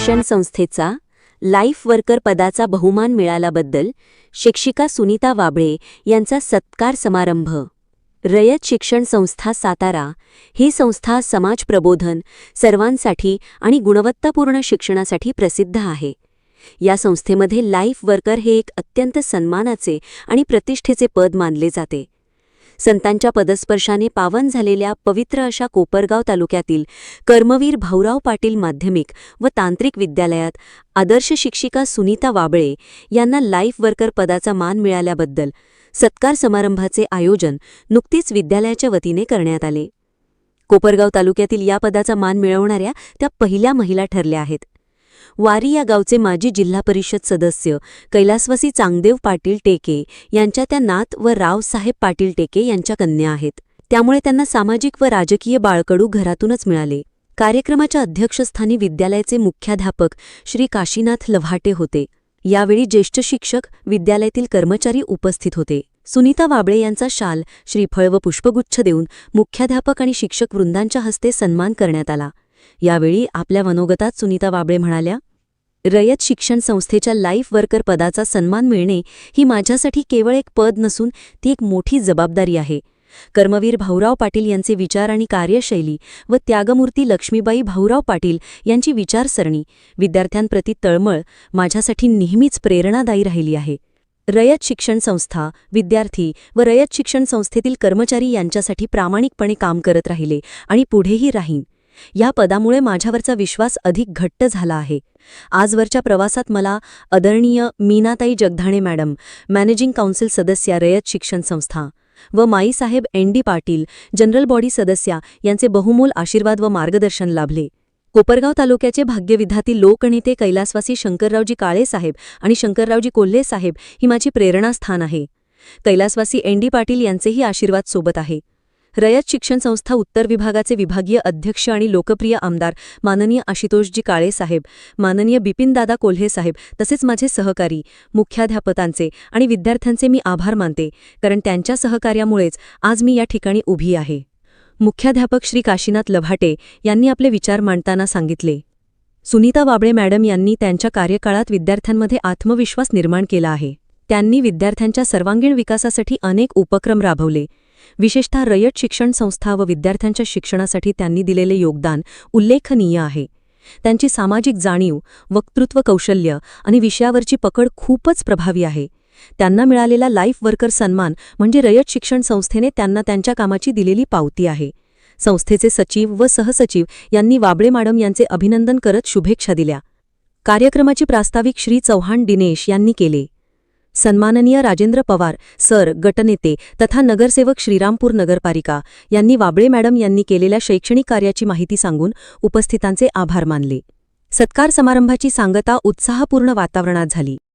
शिक्षण संस्थेचा life worker पदाचा बहुमान मिळाल्याबद्दल शिक्षिका सुनीता वाबळे यांचा सत्कार समारंभ. रयत शिक्षण संस्था सातारा ही संस्था समाज प्रबोधन सर्वांसाठी आणि गुणवत्तापूर्ण शिक्षणासाठी प्रसिद्ध आहे. या संस्थेमध्ये लाईफ वर्कर हे एक अत्यंत सन्मानाचे आणि प्रतिष्ठेचे पद मानले जाते. संतांच्या पदस्पर्शाने पावन झालेल्या पवित्र अशा कोपरगाव तालुक्यातील कर्मवीर भाऊराव पाटील माध्यमिक व तांत्रिक विद्यालयात आदर्श शिक्षिका सुनीता वाबळे यांना लाईफ वर्कर पदाचा मान मिळाल्याबद्दल सत्कार समारंभाचे आयोजन नुकतीच विद्यालयाच्या वतीने करण्यात आले. कोपरगाव तालुक्यातील या पदाचा मान मिळवणाऱ्या त्या पहिल्या महिला ठरल्या आहेत. वारी या गावचे माजी जिल्हा परिषद सदस्य कैलासवासी चांगदेव पाटील टेके यांच्या त्या नात व रावसाहेब पाटील टेके यांच्या कन्या आहेत. त्यामुळे त्यांना सामाजिक व राजकीय बाळकडू घरातूनच मिळाले. कार्यक्रमाच्या अध्यक्षस्थानी विद्यालयाचे मुख्याध्यापक श्री काशीनाथ लव्हाटे होते. यावेळी ज्येष्ठ शिक्षक विद्यालयातील कर्मचारी उपस्थित होते. सुनीता वाबळे यांचा शाल श्रीफळ व पुष्पगुच्छ देऊन मुख्याध्यापक आणि शिक्षक वृंदांच्या हस्ते सन्मान करण्यात आला. यावेळी आपल्या मनोगतात सुनीता वाबळे म्हणाल्या रयत शिक्षण संस्थेच्या लाईफ वर्कर पदाचा सन्मान मिळणे ही माझ्यासाठी केवळ एक पद नसून ती एक मोठी जबाबदारी आहे. कर्मवीर भाऊराव पाटील यांचे विचार आणि कार्यशैली व त्यागमूर्ती लक्ष्मीबाई भाऊराव पाटील यांची विचारसरणी विद्यार्थ्यांप्रती तळमळ माझ्यासाठी नेहमीच प्रेरणादायी राहिली आहे. रयत शिक्षण संस्था विद्यार्थी व रयत शिक्षण संस्थेतील कर्मचारी यांच्यासाठी प्रामाणिकपणे काम करत राहिले आणि पुढेही राहीन. या पदामुळे माझ्यावरचा विश्वास अधिक घट्ट झाला आहे. आजवरच्या प्रवासात मला आदरणीय Meenatai Jagdhane madam managing council सदस्या रयत शिक्षण संस्था व Maisaheb N D Patil general body सदस्या यांचे बहुमोल आशीर्वाद व मार्गदर्शन लाभले. कोपरगाव तालुक्याचे भाग्यविधातील लोकनेते कैलासवासी शंकररावजी काळेसाहेब आणि शंकररावजी कोल्हे साहेब ही माझी प्रेरणास्थान आहे. कैलासवासी एन डी पाटील यांचेही आशीर्वाद सोबत आहे. रयत शिक्षण संस्था उत्तर विभागाचे विभागीय अध्यक्ष आणि लोकप्रिय आमदार माननीय आशितोषजी काळेसाहेब माननीय बिपिनदादा कोल्हे साहेब तसेच माझे सहकारी मुख्याध्यापकांचे आणि विद्यार्थ्यांचे मी आभार मानते कारण त्यांच्या सहकार्यामुळेच आज मी या ठिकाणी उभी आहे. मुख्याध्यापक श्री काशीनाथ लभाटे यांनी आपले विचार मांडताना सांगितले. सुनीता वाबळे मॅडम यांनी त्यांच्या कार्यकाळात विद्यार्थ्यांमध्ये आत्मविश्वास निर्माण केला आहे. त्यांनी विद्यार्थ्यांच्या सर्वांगीण विकासासाठी अनेक उपक्रम राबवले. विशेषतः रयत शिक्षण संस्था व विद्यार्थ्यांच्या शिक्षणासाठी त्यांनी दिलेले योगदान उल्लेखनीय आहे. त्यांची सामाजिक जाणीव वक्तृत्व कौशल्य आणि विषयावरची पकड खूपच प्रभावी आहे. त्यांना मिळालेला लाईफ वर्कर सन्मान म्हणजे रयत शिक्षण संस्थेने त्यांना त्यांच्या कामाची दिलेली पावती आहे. संस्थेचे सचिव व सहसचिव यांनी वाबळे मॅडम यांचे अभिनंदन करत शुभेच्छा दिल्या. कार्यक्रमाची प्रास्ताविक श्री चव्हाण दिनेश यांनी केले. सन्माननीय राजेंद्र पवार सर गटनेते तथा नगरसेवक श्रीरामपूर नगरपालिका यांनी वाबळे मॅडम यांनी केलेल्या शैक्षणिक कार्याची माहिती सांगून उपस्थितांचे आभार मानले. सत्कार समारंभाची सांगता उत्साहपूर्ण वातावरणात झाली.